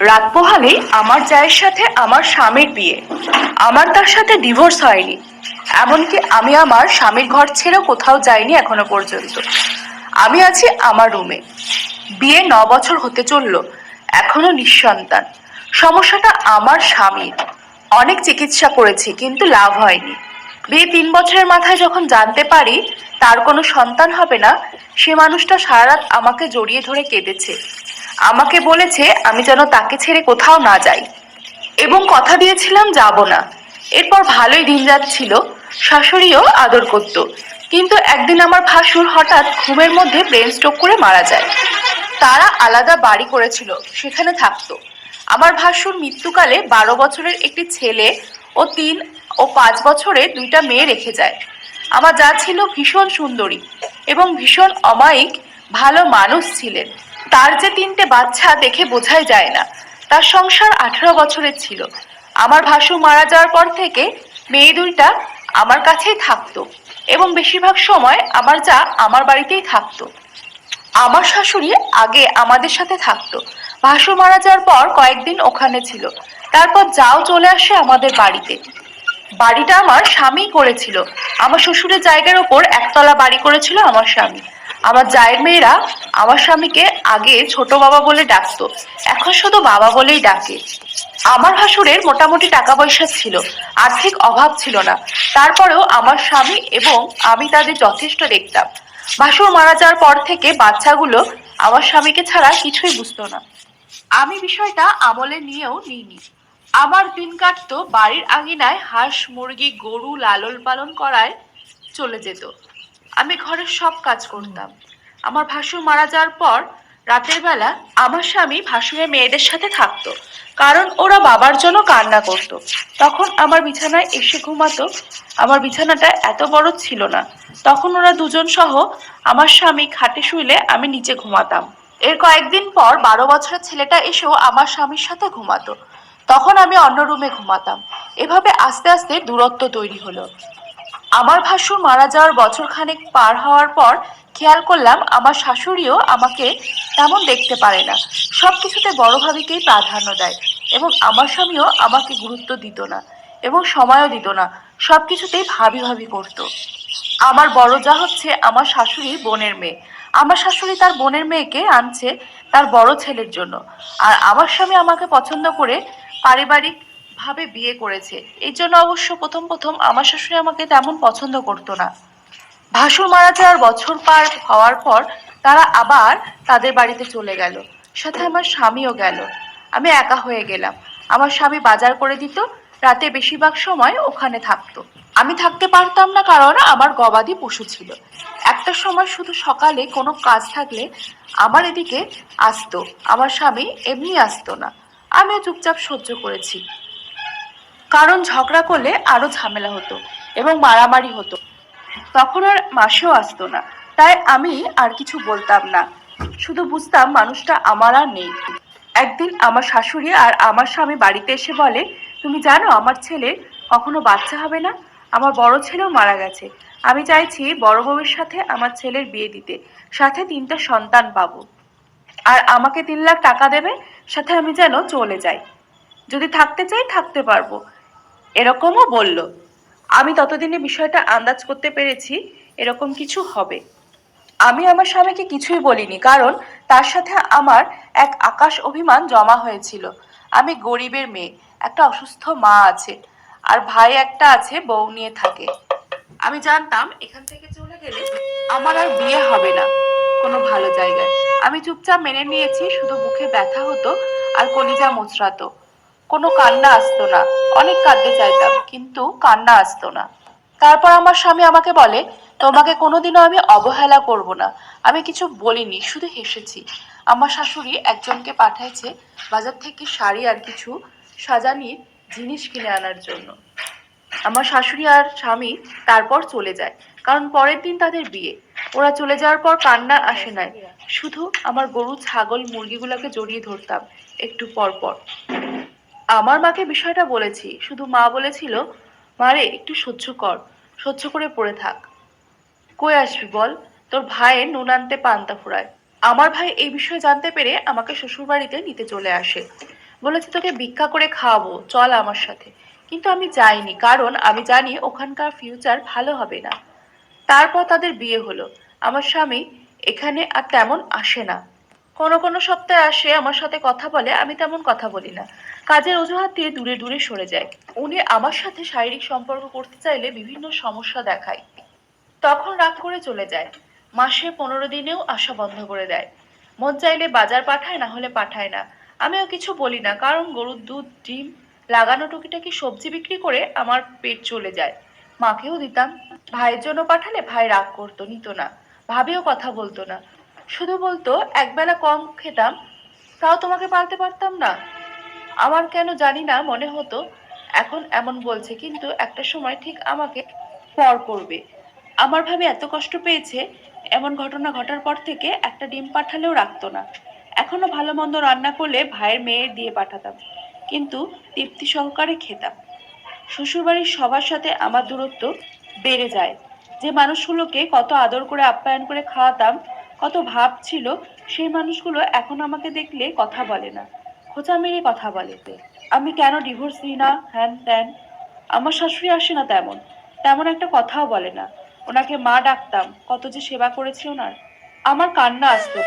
রাত পোহালে আমার জায়ের সাথে আমার স্বামীর বিয়ে। আমার তার সাথে ডিভোর্স হয়নি। এমনকি আমি আমার স্বামীর ঘর ছেড়েও কোথাও যাইনি এখনও পর্যন্ত। আমি আছি আমার রুমে। বিয়ে ন বছর হতে চলল। এখনও নিঃসন্তান। সমস্যাটা আমার স্বামীর। অনেক চিকিৎসা করেছি, কিন্তু লাভ হয়নি। বিয়ে তিন বছরের মাথায় যখন জানতে পারি তার কোনো সন্তান হবে না, সে মানুষটা সারা রাত আমাকে জড়িয়ে ধরে কেঁদেছে। আমাকে বলেছে আমি যেন তাকে ছেড়ে কোথাও না যাই। এবং কথা দিয়েছিলাম, যাব না। এরপর ভালোই দিন যাচ্ছিল, শাশুড়িও আদর করত। কিন্তু একদিন আমার ভাসুর হঠাৎ ঘুমের মধ্যে ব্রেন স্ট্রোক করে মারা যায়। তারা আলাদা বাড়ি করেছিল, সেখানে থাকতো। আমার ভাসুর মৃত্যুকালে বারো বছরের একটি ছেলে ও তিন ও পাঁচ বছরে দুইটা মেয়ে রেখে যায়। আমার যা ছিল ভীষণ সুন্দরী এবং ভীষণ অমায়িক, ভালো মানুষ ছিলেন। তার যে তিনটে বাচ্চা দেখে বোঝাই যায় না। তার সংসার আঠারো বছরের ছিল। আমার ভাসু মারা যাওয়ার পর থেকে মেয়ে দুইটা আমার কাছেই থাকতো এবং বেশিরভাগ সময় আমার যা আমার বাড়িতেই থাকতো। আমার শাশুড়ি আগে আমাদের সাথে থাকতো। ভাসু মারা যাওয়ার পর কয়েকদিন ওখানে ছিল। তারপর যাও চলে আসে আমাদের বাড়িতে। বাড়িটা আমার স্বামী করেছিল। আমার শ্বশুরের জায়গার ওপর একতলা বাড়ি করেছিল আমার স্বামী। আমার জায়ের মেয়েরা আমার স্বামীকে আগে ছোট বাবা বলে ডাকতো, এখন শুধু বাবা বলেই ডাকে। আমার ভাসুরের মোটামুটি টাকা পয়সা ছিল, আর্থিক অভাব ছিল না। তারপরেও আমার স্বামী এবং আমি তাদের যথেষ্ট দেখতাম। ভাসুর মারা যাওয়ার পর থেকে বাচ্চাগুলো আমার স্বামীকে ছাড়া কিছুই বুঝতো না। আমি বিষয়টা আমলে নিয়েও নিইনি। আমার দিন কাটতো বাড়ির আঙিনায় হাঁস, মুরগি, গরু লালন পালন করায় চলে যেত। আমি ঘরের সব কাজ করতাম। আমার ভাসুর মারা যাওয়ার পর রাতের বেলা আমার স্বামী ভাসুরের মেয়েদের সাথে থাকতো, কারণ ওরা বাবার জন্য কান্না করত। তখন আমার বিছানায় এসে ঘুমাতো। আমার বিছানাটা এত বড় ছিল না। তখন ওরা দুজন সহ আমার স্বামী খাটে শুইলে আমি নিচে ঘুমাতাম। এর কয়েকদিন পর বারো বছরের ছেলেটা এসেও আমার স্বামীর সাথে ঘুমাতো। তখন আমি অন্য রুমে ঘুমাতাম। এভাবে আস্তে আস্তে দূরত্ব তৈরি হলো। আমার ভাসুর মারা যাওয়ার বছর খানেক পার হওয়ার পর খেয়াল করলাম আমার শাশুড়িও আমাকে তেমন দেখতে পারে না। সব কিছুতে বড় ভাবিকেই প্রাধান্য দেয় এবং আমার স্বামীও আমাকে গুরুত্ব দিত না এবং সময়ও দিত না। সব কিছুতেই ভাবি ভাবি করতো। আমার বড় যা হচ্ছে আমার শাশুড়ি বোনের মেয়ে। আমার শাশুড়ি তার বোনের মেয়েকে আনছে তার বড় ছেলের জন্য। আর আমার স্বামী আমাকে পছন্দ করে পারিবারিক ভাবে বিয়ে করেছে। এর জন্য অবশ্য প্রথম প্রথম আমার শাশুড়ি আমাকে তেমন পছন্দ করতো না। ভাসুর মারা যাওয়ার বছর পার হওয়ার পর তারা আবার তাদের বাড়িতে চলে গেল। সাথে আমার স্বামীও গেল। আমি একা হয়ে গেলাম। আমার স্বামী বাজার করে দিত, রাতে বেশিরভাগ সময় ওখানে থাকতো। আমি থাকতে পারতাম না কারণ আমার গবাদি পশু ছিল। একটা সময় শুধু সকালে কোনো কাজ থাকলে আমার এদিকে আসতো, আমার স্বামী এমনি আসতো না। আমিও চুপচাপ সহ্য করেছি। কারণ ঝগড়া করলে আরও ঝামেলা হতো এবং মারামারি হতো। তখন আর মাসেও আসতো না। তাই আমি আর কিছু বলতাম না। শুধু বুঝতাম মানুষটা আমার আর নেই। একদিন আমার শাশুড়ি আর আমার স্বামী বাড়িতে এসে বলে, তুমি জানো আমার ছেলে কখনো বাচ্চা হবে না? আমার বড় ছেলেও মারা গেছে। আমি চাইছি বড় বউয়ের সাথে আমার ছেলের বিয়ে দিতে। সাথে তিনটা সন্তান পাবো। আর আমাকে তিন লাখ টাকা দেবে, সাথে আমি যেন চলে যাই। যদি থাকতে চাই থাকতে পারব। এরকমও বলল। আমি ততদিনে বিষয়টা আন্দাজ করতে পেরেছি, এরকম কিছু হবে। আমি আমার স্বামীকে কিছুই বলিনি, কারণ তার সাথে আমার এক আকাশ অভিমান জমা হয়েছিল। আমি গরিবের মেয়ে, একটা অসুস্থ মা আছে, আর ভাই একটা আছে, বউ নিয়ে থাকে। আমি জানতাম এখান থেকে চলে গেলে আমার আর বিয়ে হবে না, কোনো ভালো জায়গায়। আমি চুপচাপ মেনে নিয়েছি, শুধু মুখে ব্যথা হতো আর কলিজা মোচড়াতো। কোনো কান্না আসতো না। অনেক কাঁদতে চাইতাম, কিন্তু কান্না আসতো না। তারপর আমার স্বামী আমাকে বলে, তোমাকে কোনোদিনও আমি অবহেলা করব না। আমি কিছু বলিনি, শুধু হেসেছি। আমার শাশুড়ি একজনকে পাঠাইছে বাজার থেকে শাড়ি আর কিছু সাজানির জিনিস কিনে আনার জন্য। আমার শাশুড়ি আর স্বামী তারপর চলে যায়, কারণ পরের দিন তাদের বিয়ে। ওরা চলে যাওয়ার পর কান্না আসে নাই। শুধু আমার গরু, ছাগল, মুরগিগুলোকে জড়িয়ে ধরতাম একটু পর পর আমার মাকে বিষয়টা বলেছি, শুধু মা বলেছিল, মারে, একটু সহ্য কর, সহ্য করে পড়ে থাক। কই আসবি বল? তোর ভাইয়ের নুন আনতে পান্তা ফুরায়। আমার ভাই এই বিষয়ে জানতে পেরে আমাকে শ্বশুরবাড়িতে নিতে চলে আসে। বলেছে, তোকে ভিক্ষা করে খাওয়াবো, চল আমার সাথে। কিন্তু আমি যাইনি, কারণ আমি জানি ওখানকার ফিউচার ভালো হবে না। তারপর তাদের বিয়ে হলো। আমার স্বামী এখানে আর তেমন আসে না। কোনো কোনো সপ্তাহে আসে, আমার সাথে কথা বলে, আমি তেমন কথা বলি না। কাজের অজুহাত দিয়ে দূরে দূরে সরে যায়। উনি আমার সাথে শারীরিক সম্পর্ক করতে চাইলে বিভিন্ন সমস্যা দেখায়। তখন রাগ করে চলে যায়। মাসে পনেরো দিনেও আসা বন্ধ করে দেয়। মন চাইলে বাজার পাঠায়, না হলে পাঠায় না। আমিও কিছু বলি না, কারণ গরুর দুধ, ডিম লাগানো টুকিটাকি সবজি বিক্রি করে আমার পেট চলে যায়। মাকেও দিতাম। ভাইয়ের জন্য পাঠালে ভাই রাগ করতো, নিত না। ভাবেও কথা বলতো না। শুধু বলতো, একবেলা কম খেতাম, তাও তোমাকে পালতে পারতাম না। আমার কেন জানি না মনে হতো, এখন এমন বলছে কিন্তু একটা সময় ঠিক আমাকে পর করবে। আমার ভাবে এত কষ্ট পেয়েছে, এমন ঘটনা ঘটার পর থেকে একটা ডিম পাঠালেও রাখতো না। এখনও ভালো মন্দ রান্না করলে ভাইয়ের মেয়ের দিয়ে পাঠাতাম, কিন্তু তৃপ্তি সহকারে খেতাম। শ্বশুরবাড়ির সবার সাথে আমার দূরত্ব বেড়ে যায়। যে মানুষগুলোকে কত আদর করে আপ্যায়ন করে খাওয়াতাম কত ভাব ছিল, সেই মানুষগুলো এখন আমাকে দেখলে কথা বলে না। খোঁচা মেরে কথা বলে আমি কেন ডিভোর্স দিই না? হ্যান ত্যান? আমার শাশুড়ি আসে না তেমন। তেমন একটা কথাও বলে না। ওনাকে, মা, ডাকতাম। কত যে সেবা করেছি ওনার। আমার কান্না আসতো।